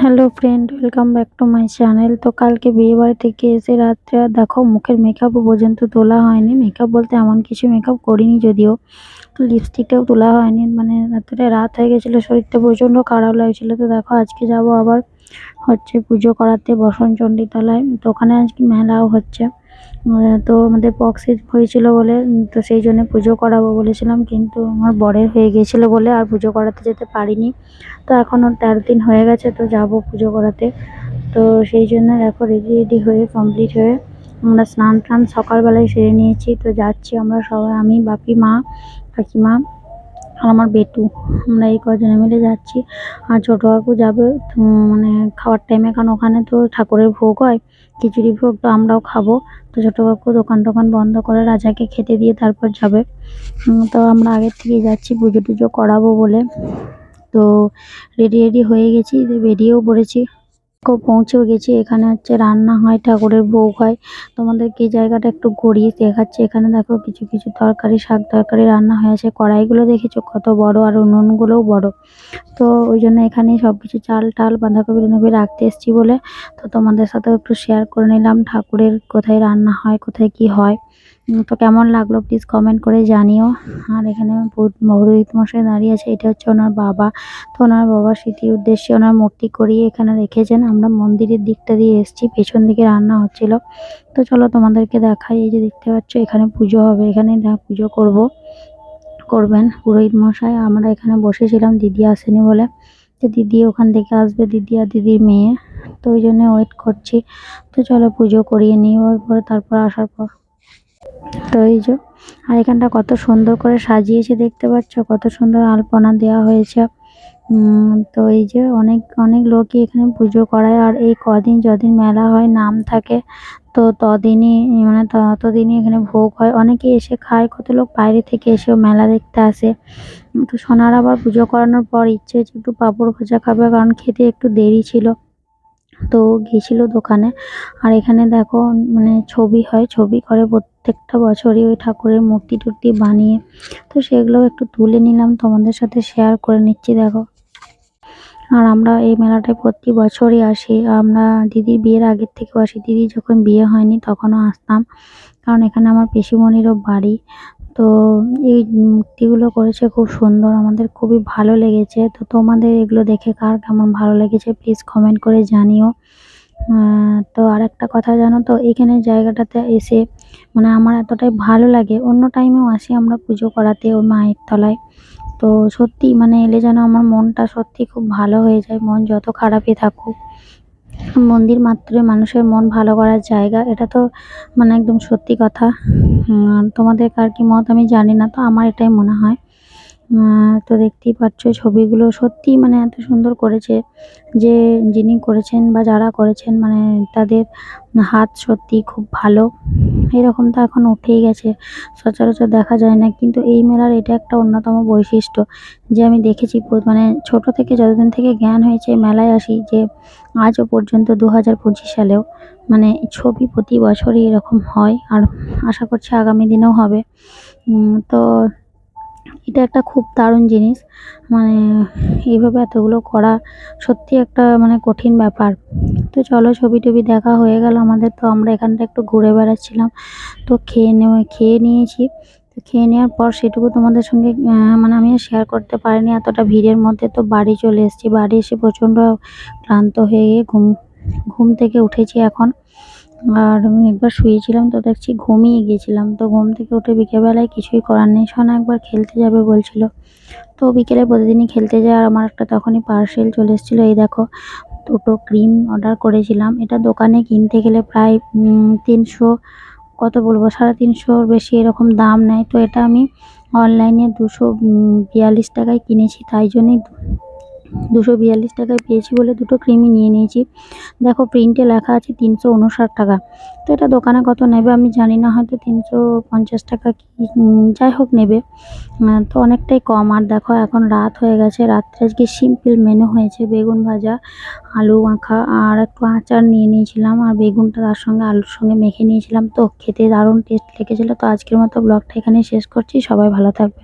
Hello friend, welcome back to my channel. তো কালকে বিয়ে বাড়ি থেকে এসে রাত্রে আর দেখো মুখের মেকআপও পর্যন্ত তোলা হয়নি। মেকআপ বলতে এমন কিছু মেকআপ করিনি যদিও। তো লিপস্টিকটাও তোলা হয়নি। মানে রাত্রে রাত হয়ে গেছিল, শরীরটা প্রচণ্ড খারাপ লাগছিল। তো দেখো আজকে যাব আবার হচ্ছে পুজো করাতে বসনচণ্ডী তলায় তো ওখানে আজকে মেলাও হচ্ছে। তো আমাদের পক্স হয়েছিল বলে, তো সেই জন্য পুজো করাবো বলেছিলাম, কিন্তু আমার বরের হয়ে গিয়েছিল বলে আর পুজো করাতে যেতে পারিনি। তো এখনও তেরো দিন হয়ে গেছে, তো যাব পুজো করাতে। তো সেই জন্য দেখো রেডি রেডি হয়ে কমপ্লিট হয়ে আমরা স্নান টান সকালবেলায় সেরে নিয়েছি। তো যাচ্ছি আমরা সবাই, আমি, বাপি মা, কাকিমা। আর আমার বেটু। আমরা এই কজনে মিলে যাচ্ছি। আর ছোটো কাকু যাবে মানে খাওয়ার টাইমে কারণ ওখানে তো ঠাকুরের ভোগ হয়, খিচুড়ি ভোগ, তো আমরাও খাব। তো ছোটো কাকু দোকান টোকান বন্ধ করে রাজাকে খেতে দিয়ে তারপর যাবে। তো আমরা আগের থেকে যাচ্ছি, পুজো টুজো করাবো বলে। তো রেডি রেডি হয়ে গেছি বেরিয়েও পড়েছি কো পৌঁছেও গেছি। এখানে হচ্ছে রান্না হয়, ঠাকুরের ভোগ হয়। তোমাদেরকে এই জায়গাটা একটু ঘুরিয়ে দেখাচ্ছি। এখানে দেখো কিছু কিছু তরকারি, শাক তরকারি রান্না হয়ে আছে। কড়াইগুলো দেখেছ? কত বড় আর উনুনগুলোও বড়। তো ওই জন্য এখানে সব কিছু চাল টাল, বাঁধাকপি টাঁধাকপি রাখতে এসেছি বলে। তো তোমাদের সাথেও একটু শেয়ার করে নিলাম, ঠাকুরের কোথায় রান্না হয়, কোথায় কি হয়। তো কেমন লাগল প্লিজ কমেন্ট করে জানিও। আর এখানে পুরোহিত মশাই দাঁড়িয়ে আছে, এটা হচ্ছে ওনার বাবা। তো ওনার বাবার স্মৃতির উদ্দেশ্যে ওনার মূর্তি করিয়ে এখানে রেখেছেন। আমরা মন্দিরের দিকটা দিয়ে এসেছি, পেছন দিকে রান্না হচ্ছিল। তো চলো তোমাদেরকে দেখাই, এই যে দেখতে পাচ্ছ, এখানে পুজো হবে। এখানে পুজো করব, করবেন পুরোহিত মশাই। আমরা এখানে বসেছিলাম, দিদি আসেনি বলে। তো দিদি ওখান থেকে আসবে, দিদি আর দিদির মেয়ে। তো ওই জন্য ওয়েট করছি। তো চলো পুজো করিয়ে নিই ওর পরে তারপর আসার পর। তো এই যে, আর এখানটা কত সুন্দর করে সাজিয়েছে দেখতে পাচ্ছ, কত সুন্দর আলপনা দেওয়া হয়েছে। তো এই যে অনেক অনেক লোকই এখানে পুজো করায়, আর এই কদিন যদিন মেলা হয়, নাম থাকে, তো তদিনই মানে ততদিনই এখানে ভোগ হয়। অনেকেই এসে খায়, কত লোক বাইরে থেকে এসেও মেলা দেখতে আসে। তো সোনার আবার পুজো করানোর পর ইচ্ছে হচ্ছে একটু পাঁপড় ভাজা খাবে, কারণ খেতে একটু দেরি ছিল। তো গেছিল দোকানে। আর এখানে দেখো মানে ছবি হয়, ছবি করে প্রত্যেকটা বছরই ওই ঠাকুরের মূর্তি টুর্তি বানিয়ে। তো সেগুলো একটু তুলে নিলাম, তোমাদের সাথে শেয়ার করে নিচ্ছি, দেখো। আর আমরা এই মেলাটায় প্রতি বছরই আসি। আমরা দিদির বিয়ের আগের থেকেও আসি। দিদি যখন বিয়ে হয়নি তখনও আসতাম। কারণ এখানে আমার পিসিমণিরও বাড়ি। তো এই মূর্তিগুলো করেছে খুব সুন্দর, আমাদের খুবই ভালো লেগেছে। তো তোমাদের এগুলো দেখে কার কেমন ভালো লেগেছে প্লিজ কমেন্ট করে জানিও। তো আর একটা কথা জানো তো, এখানে জায়গাটাতে এসে মানে আমার এতটাই ভালো লাগে। অন্য টাইমেও আসি আমরা পুজো করাতে ওই মায়ের তলায়। তো সত্যি মানে এলে যেন আমার মনটা সত্যি খুব ভালো হয়ে যায়, মন যত খারাপই থাকুক। মন্দির মাত্রই মানুষের মন ভালো করার জায়গা, এটা তো মানে একদম সত্যি কথা। তোমাদের কার কি মত আমি জানি না, তো আমার এটাই মনে হয়। তো দেখতেই পাচ্ছ ছবিগুলো সত্যি মানে এত সুন্দর করেছে যে যিনি করেছেন বা যারা করেছেন মানে তাদের হাত সত্যি খুব ভালো। এরকম তো এখন উঠেই গেছে, সচরাচর দেখা যায় না। কিন্তু এই মেলার এটা একটা অন্যতম বৈশিষ্ট্য, যে আমি দেখেছি মানে ছোট থেকে যতদিন থেকে জ্ঞান হয়েছে মেলায় আসি, যে আজও পর্যন্ত দু হাজার পঁচিশ সালেও মানে ছবি প্রতি বছরই এরকম হয়, আর আশা করছি আগামী দিনেও হবে। তো এটা একটা খুব দারুণ জিনিস মানে এইভাবে এতগুলো করা সত্যি একটা মানে কঠিন ব্যাপার। তো চলো ছবি টবি দেখা হয়ে গেল আমাদের। তো আমরা এখানটা একটু ঘুরে বেড়াচ্ছিলাম। তো খেয়ে নেওয়া, খেয়ে নিয়েছি। তো খেয়ে নেওয়ার পর সেটুকু তোমাদের সঙ্গে মানে আমি শেয়ার করতে পারিনি এতটা ভিড়ের মধ্যে। তো বাড়ি চলে এসেছি। বাড়ি এসে প্রচণ্ড ক্লান্ত হয়ে গিয়ে ঘুম ঘুম থেকে উঠেছি এখন। আর আমি একবার শুয়েছিলাম তো দেখছি ঘুমিয়ে গিয়েছিলাম। তো ঘুম থেকে উঠে বিকেলবেলায় কিছুই করার নেই। সোনা একবার খেলতে যাবে বলছিল। তো বিকেলে প্রতিদিনই খেলতে যায়। আর আমার একটা তখনই পার্সেল চলে এসেছিল। এই দেখো দুটো ক্রিম অর্ডার করেছিলাম। এটা দোকানে কিনতে গেলে প্রায় তিনশো, কত বলব? সাড়ে তিনশোর বেশি এরকম দাম নেয়। তো এটা আমি অনলাইনে দুশো বিয়াল্লিশ টাকায় কিনেছি। তাই জন্যই দুশো বিয়াল্লিশ টাকায় পেয়েছি বলে দুটো ক্রিমই নিয়ে নিয়েছি। দেখো প্রিন্টে লেখা আছে তিনশো উনষাট টাকা। তো এটা দোকানে কত নেবে আমি জানি না, হয়তো তিনশো পঞ্চাশ টাকা কি যাই হোক নেবে। তো অনেকটাই কম। আর দেখো এখন রাত হয়ে গেছে, রাত্রে আজকে সিম্পল মেনু হয়েছে, বেগুন ভাজা, আলু মাখা, আর একটু আচার নিয়ে নিয়েছিলাম, আর বেগুনটা তার সঙ্গে আলুর সঙ্গে মেখে নিয়েছিলাম। তো খেতে দারুণ টেস্ট লেগেছিলো। তো আজকের মতো ব্লগটা এখানেই শেষ করছি। সবাই ভালো থাকবে